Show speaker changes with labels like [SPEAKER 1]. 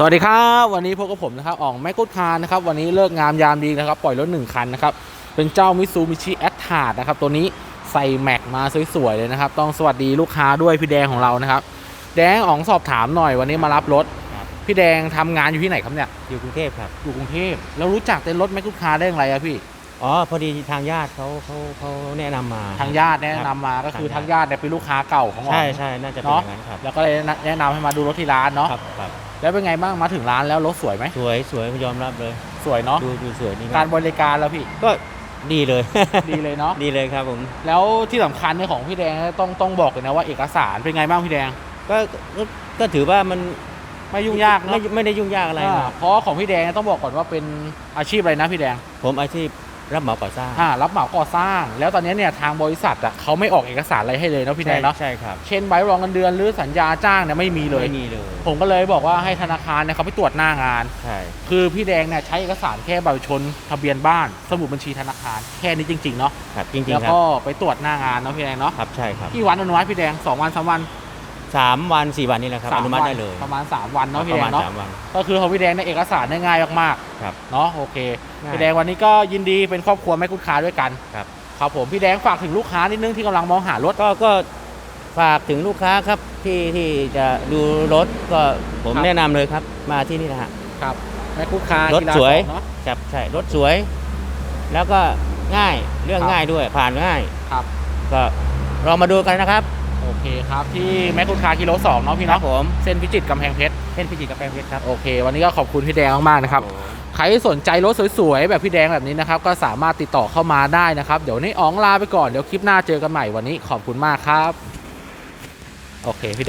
[SPEAKER 1] สวัสดีครับวันนี้พบกับผมนะครับอ่องแมกกุดคารนะครับวันนี้เลิกงามยามดีนะครับปล่อยรถหนึ่งคันนะครับเป็นเจ้ามิซูมิชิแอตทาร์นะครับตัวนี้ใส่แม็กมาสวยๆเลยนะครับ ต้องสวัสดีลูกค้าด้วยพี่แดงของเรานะครับแดงอ่องสอบถามหน่อยวันนี้มารับรถ
[SPEAKER 2] ครับ
[SPEAKER 1] พี่แดงทำงานอยู่ที่ไหนครับเนี่ย
[SPEAKER 2] อยู่กรุงเทพครับ
[SPEAKER 1] อยู่กรุงเทพแล้วรู้จักเต้นรถแมกกุดคาร์ได้อย่างไรอะพี่
[SPEAKER 2] อ๋อพอดีทางญาติเขาเขาเขาแนะนำมา
[SPEAKER 1] ทางญาติแนะนำมาก็คือ
[SPEAKER 2] ทา
[SPEAKER 1] ทางง
[SPEAKER 2] ญา
[SPEAKER 1] ญา
[SPEAKER 2] ติ
[SPEAKER 1] ติเนี่ยเป็นลูกค้าเก่าของอ่อง
[SPEAKER 2] ใช่ใช่น่าจะเป็น
[SPEAKER 1] เนาะ
[SPEAKER 2] อย่างนั้นครับ
[SPEAKER 1] แล้วก็เลยแนะนำให้มาดูรถที่ร้านเนาะ
[SPEAKER 2] ครับครับ
[SPEAKER 1] แล้วเป็นไงบ้างมาถึงร้านแล้วรถสวยไหม
[SPEAKER 2] สวยสวยยอมรับเลย
[SPEAKER 1] สวยเนาะ
[SPEAKER 2] ดูดูสวยนี่
[SPEAKER 1] การบริการแล้วพี่
[SPEAKER 2] ก็ดีเลย
[SPEAKER 1] ดีเลยเนาะ
[SPEAKER 2] ดีเลยครับผม
[SPEAKER 1] แล้วที่สำคัญเนี่ยของพี่แดงต้องต้องบอกเลยนะว่าเอกสารเป็นไงบ้างพี่แดง
[SPEAKER 2] ก็ก็ก็ถือว่ามัน
[SPEAKER 1] ไม่ยุ่งยาก
[SPEAKER 2] ไม่
[SPEAKER 1] เนาะ
[SPEAKER 2] ไม่ได้ยุ่งยากอะไร
[SPEAKER 1] อ่า
[SPEAKER 2] ครับ
[SPEAKER 1] เพราะของพี่แดงต้องบอกก่อนว่าเป็นอาชีพอะไรนะพี่แดง
[SPEAKER 2] ผมอาชีพ รับเหมาก่อสร้าง
[SPEAKER 1] อ่ารับเหมาก่อสร้าง แล้วตอนนี้เนี่ยทางบริษัทอะเขาไม่ออกเอกสารอะไรให้เลยเนาะพี่แดงเนาะ
[SPEAKER 2] ใช่ครับ
[SPEAKER 1] เช่นใบรองเงินเดือนหรือสัญญาจ้างเนี่ยไม่มีเลย
[SPEAKER 2] ไม่มีเลย
[SPEAKER 1] ผมก็เลยบอกว่าให้ธนาคารเนี่ยเขาไปตรวจหน้างาน
[SPEAKER 2] ใช่
[SPEAKER 1] คือพี่แดงเนี่ยใช้เอกสารแค่บัตรประชาชนทะเบียนบ้าน สมุดบัญชีธนาคารแค่นี้จริงๆเนาะ
[SPEAKER 2] ครับจริง
[SPEAKER 1] แล้ว
[SPEAKER 2] ๆครับ
[SPEAKER 1] ก็ไปตรวจหน้างานเนาะพี่แดงเนาะ
[SPEAKER 2] ครับใช่ครับ
[SPEAKER 1] กี่วันอนุมัติพี่แดงสองวันสามวัน
[SPEAKER 2] สามวันสี่วันนี่แหละครับ
[SPEAKER 1] สา
[SPEAKER 2] อนุมัติ
[SPEAKER 1] วั
[SPEAKER 2] ได้เลย
[SPEAKER 1] ประมาณสามวันเนาะ
[SPEAKER 2] ป
[SPEAKER 1] พี่
[SPEAKER 2] ระ
[SPEAKER 1] แด
[SPEAKER 2] มาณ
[SPEAKER 1] งเนาะ
[SPEAKER 2] สามวัน
[SPEAKER 1] ก็คือของพี่แดงในยเอกสารได้ง่ายมาก
[SPEAKER 2] ครับ
[SPEAKER 1] ๆเนาะโอเค
[SPEAKER 2] ง่าย
[SPEAKER 1] พี่แดงวันนี้ก็ยินดีเป็นครอบครัวแม่กุดค้าด้วยกัน
[SPEAKER 2] ครับ
[SPEAKER 1] ครับผมพี่แดงฝากถึงลูกค้านิดนึงที่กำลังมองหารถ
[SPEAKER 2] ก็ก็ฝากถึงลูกค้าครับที่ที่จะดูรถก็ผมแนะนำเลยครับมาที่นี่นะฮะ
[SPEAKER 1] ครับแม่กุดค้าร
[SPEAKER 2] ถ
[SPEAKER 1] กีฬา
[SPEAKER 2] สวย
[SPEAKER 1] เนาะ
[SPEAKER 2] จับใช่รถสวย แล้วก็ง่ายเรื่อง
[SPEAKER 1] ครับ
[SPEAKER 2] ง่ายด้วยผ่านง่าย
[SPEAKER 1] ครับ
[SPEAKER 2] ก็เรามาดูกันนะครับ
[SPEAKER 1] โอเคครับ ที่แม่กุดค้ากิโลสองเนาะพี่
[SPEAKER 2] ครั
[SPEAKER 1] เนาะ
[SPEAKER 2] บผม
[SPEAKER 1] เส้นพิจิตรกำแพงเพชร
[SPEAKER 2] เป็นพิจิตรกาแฟเพชรครับ
[SPEAKER 1] โอเค วันนี้ก็ขอบคุณพี่แดงมากๆนะครับใครสนใจรถสวยๆ แบบพี่แดงแบบนี้นะครับ ก็สามารถติดต่อเข้ามาได้นะครับ เดี๋ยวนี้อ๋องลาไปก่อนเดี๋ยวคลิปหน้าเจอกันใหม่วันนี้ขอบคุณมากครับ โอเคพี่แดง